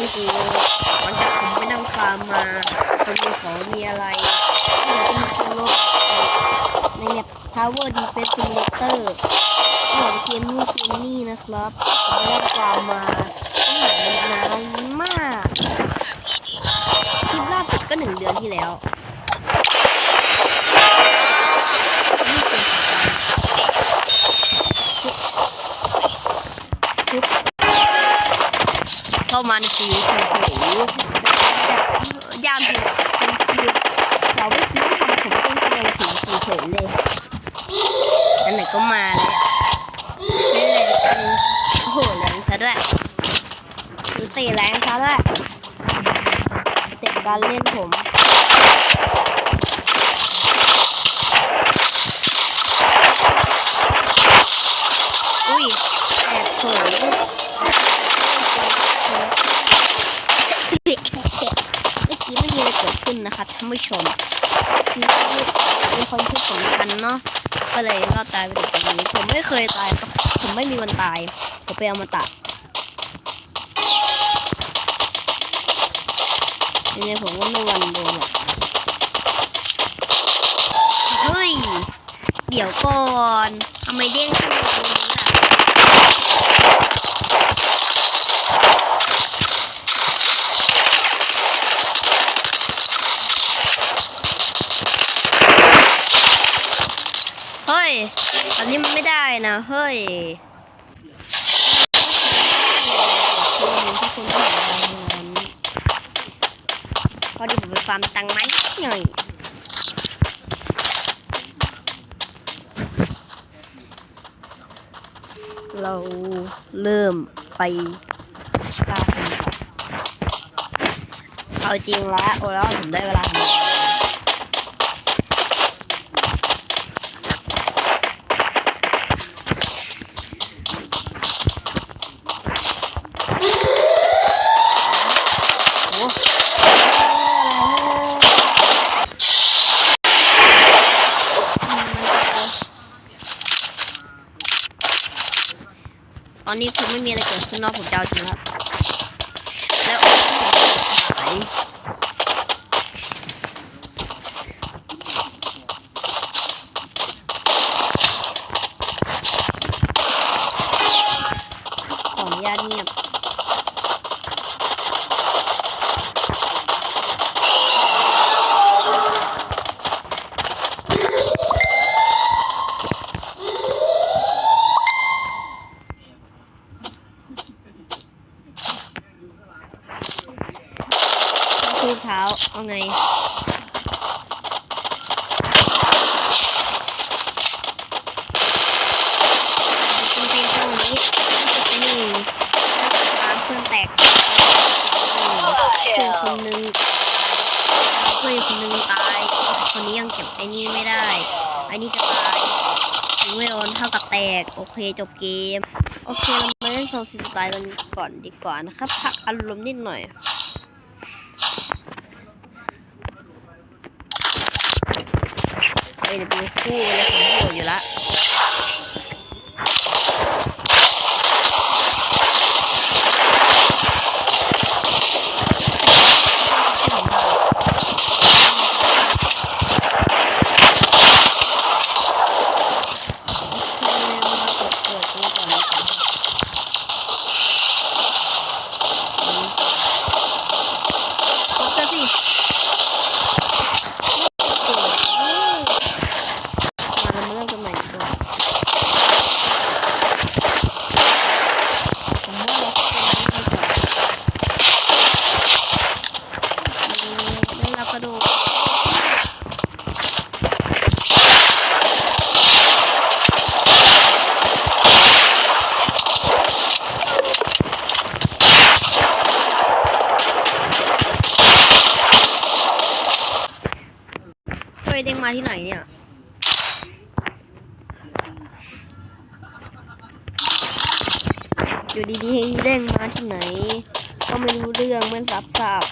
นี่คือหลังจากผมไปนั่งฟาร์มมาจะมีของมีอะไรที่เราต้องขึ้นรถในเนี่ย Tower Defense Simulator ก็ของเกมนู่นเกมนี่นะครับผมไปนั่งฟาร์มมาตั้งแต่นานมากคลิปล่าสุดก็หนึ่งเดือนที่แล้ว เข้ามาในชีวิตเฉยๆย่านเป็นคิวเสาเมื่อกี้ที่ทำผมต้องกำลังถึงเฉยๆเลยอันไหนก็มาเลยเล่นเลยกันโอ้โหแรงซะด้วยดูตีแรงซะด้วยเด็กการเล่นผม อุ้ยแอบเผยเมื่อกี้ไม่มีอะไรเกิดขึ้นนะคะท่าน ผู้ชมมีมีคนพูดผมกันเนาะก็เลยรอดตายไปถึงตรงนี้ผมไม่เคยตายผมไม่มีวันตายผมไปเอามาตัดยังไงผมก็ไม่วันโดนหรอกเฮ้ย เดี๋ยวก่อนทำไมเด้งขึ้นมาตรงนี้ล่ะ เฮ้ยแบบนี้มันไม่ได้นะ เฮ้ยพอดีผ มีความตังไหมหน่อยเราเริ่มไปกล้าเอาจริงละโอ้แล้วผมได้เวลาทำงานแล้วโอ้ตอ นนี้คือไม่มีอะไรเกิดขึ้นนอกผมจะเอาจริงครับ เท้าเอาไง จริงๆตรงนี้จะเป็นตามเพื่อนแตกเพื่อนคนนึงเพื่อนคนนึงตายคนนี้ยังเก็บไอ้นี่ไม่ได้ไอ้นี่จะตายถึงไม่โดนเท่ากับแตก โอเคจบเกม โอเคเรามาเล่นโซนสไตล์กันก่อนดีกว่านะครับ พักอารมณ์นิดหน่อย เอ้ยเดี๋ยวเป็นคู่เลยผมโหดอยู่ละสิ มาเรามาเริ่มกันใหม่ดีกว่าผมว่าเราควรจะเริ่มก่อนเล่นรับกระโดดเฮ้ยเด้งมาที่ไหนเนี่ย อยู่ดีๆเด้งมาที่ไหน ก็ไม่รู้เรื่องไม่รับสับ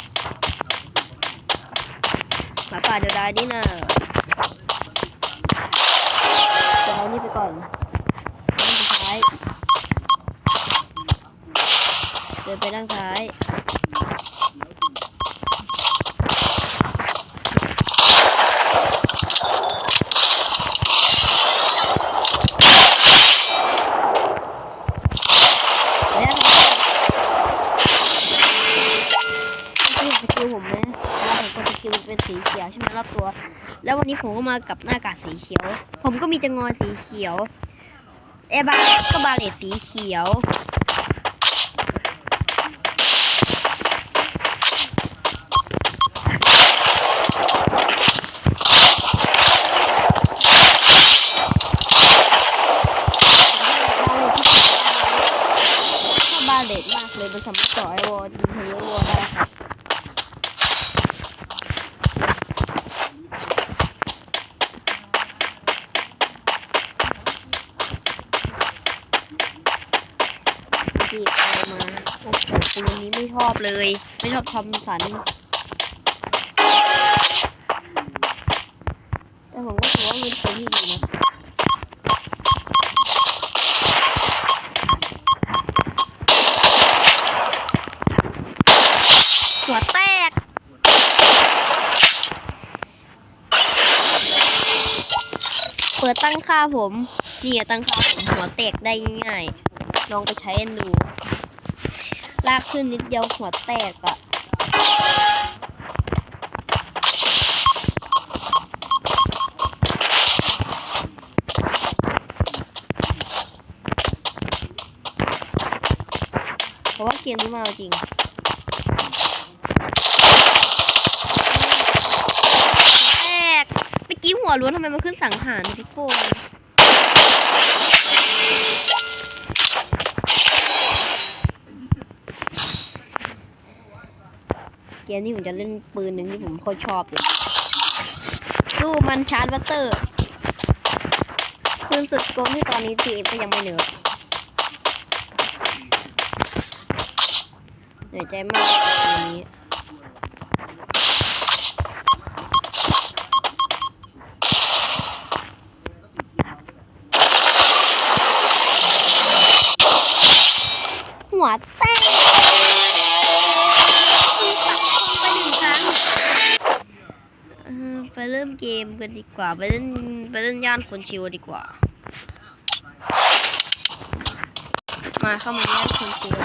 หมาป่าเดียวได้ดินะเดี๋ยวเอานี่ไปก่อนด้านซ้าย เดินไปด้านซ้าย แล้วนี่สกิลผมนะแล้วผมก็สกิลเป็นสีเขียวใช่ไหมรอบตัว แล้ววั นี้ผมก็มากับหน้ากากสีเขียว ผมก็มีจังอนสีเขียว เอบาก็บาเลตสีเขียวบบาเลตมากเลยมันสมารถต่อไอวอลยิงทะลุวอลได้ครับ ที่เอามาโอ้โหปืนนี้ไม่ช อบเลย ไม่ชอบทอมสันแต่ผมก็ถือว่ามันเป็นที่ดีนะหัวแตกเปิดตั้งค่าผมนี่ตั้งค่าผมหัวแตกได้ง่ายๆลองไปใช้กันดู ลากขึ้นนิดเดียวหัวแตกอะเพราะว่าเกมนี้มาจริงแตกเมื่อกี้หัวล้วนทำไมมันขึ้นสังหารทุก เกมนี้ผมจะเล่นปืนหนึ่งที่ผมโคตรชอบเลยสู้มันชาร์จวัตเตอร์ปืนสุดโกงที่ตอนนี้ทีเอฟก็ยังไม่เหนือเหนื่อยใจมากตอนนี้ เกมกันดีกว่า ไปเล่นไปเล่นย่านคนชิวดีกว่า มาเข้ามาย่านคนชิว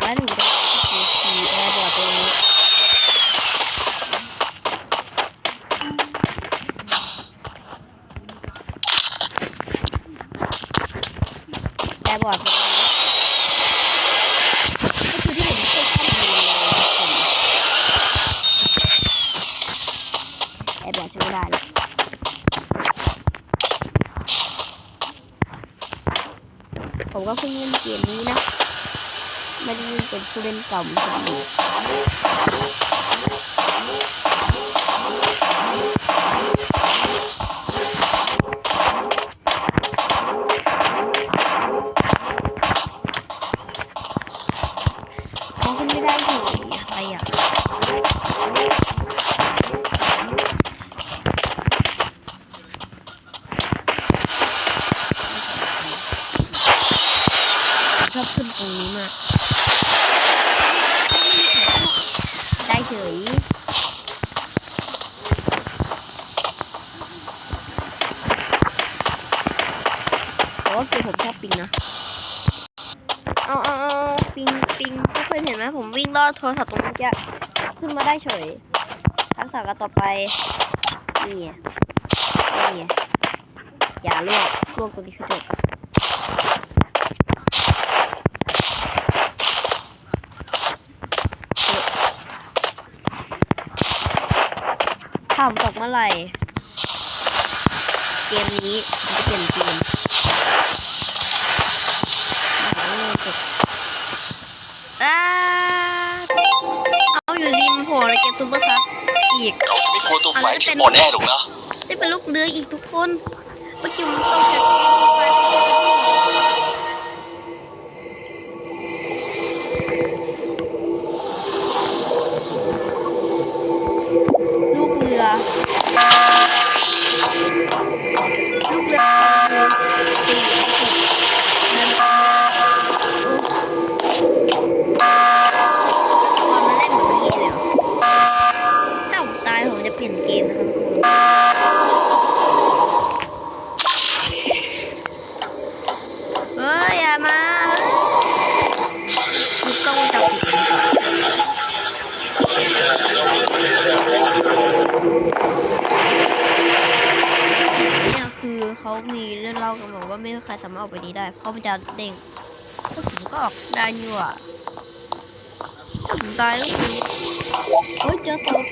แล้วหนูจะขี่ขี่แอร์บอร์ดตรงนี้แอร์บอร์ดตรงนี้ ก็คือที่ผมเคยชอบดูเลยแอร์บอร์ดใช้ไม่ได้เลยผมก็เพิ่งเล่นเกมนี้นะ ไม่ได้เล่นเป็น ผู้เล่นเก่าเหมือน ชอบขึ้นตรงนี้มากได้เฉยแต่ว่าเกมผมชอบปิงนะ เอาเอาเอาปิงปิงทุกคนเห็นไหมผมวิ่งลอดโทรศัพท์ตรงเมื่อกี้ขึ้นมาได้เฉย ทักษะกันต่อไป นี่ไงนี่ไงอย่าลวกลวกตรงนี้คือจบ ถ้าผมตกเมื่อ ไหร่ เกมนี้มันจะเปลี่ยนเกมตกอ้าเอาอยู่ริมโผล่ในเกมซูเปอร์ซับอีกเราจะไม่กลัวตัวไฟที่อ่อนแอหรอกนะ ได้เป็นลูกเรืออีกทุกคน เมื่อกี้ผมต้องจะ ใครสามารถออกไปนี้ได้ เพราะมันจะเด้งถ้าผมก็ออกได้นี่หว่าถ้าผมตายก็คือเฮ้ยเจอศพ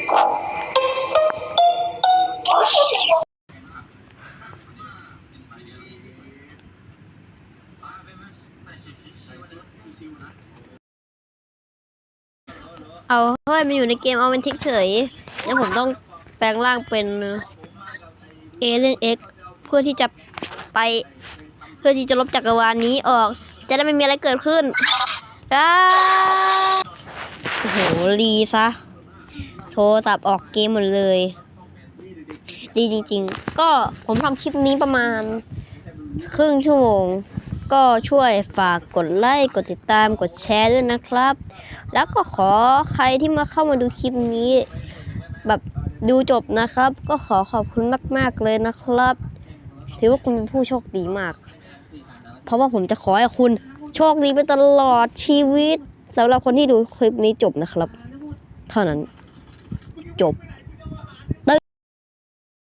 เอาเฮ้ยมาอยู่ในเกมเอาเป็นทิกเฉยงั้นผมต้องแปลงร่างเป็นเอเลนเอ็กเพื่อที่จะไป เพื่อที่จะลบจักรวาลนี้ออก จะได้ไม่มีอะไรเกิดขึ้นอ้าโอ้โหรีซะ โทรศัพท์ออกเกมหมดเลย ดีจริง ๆ ก็ผมทำคลิปนี้ประมาณ ครึ่งชั่วโมง ก็ช่วยฝากกดไลค์กดติดตามกดแชร์ด้วยนะครับ แล้วก็ขอใครที่มาเข้ามาดูคลิปนี้ แบบดูจบนะครับ ก็ขอขอบคุณมาก ๆ เลยนะครับ ถือว่าคุณเป็นผู้โชคดีมาก เพราะว่าผมจะขอให้คุณโชคดีไปตลอดชีวิตสำหรับคนที่ดูคลิปนี้จบนะครับ เท่านั้นจบ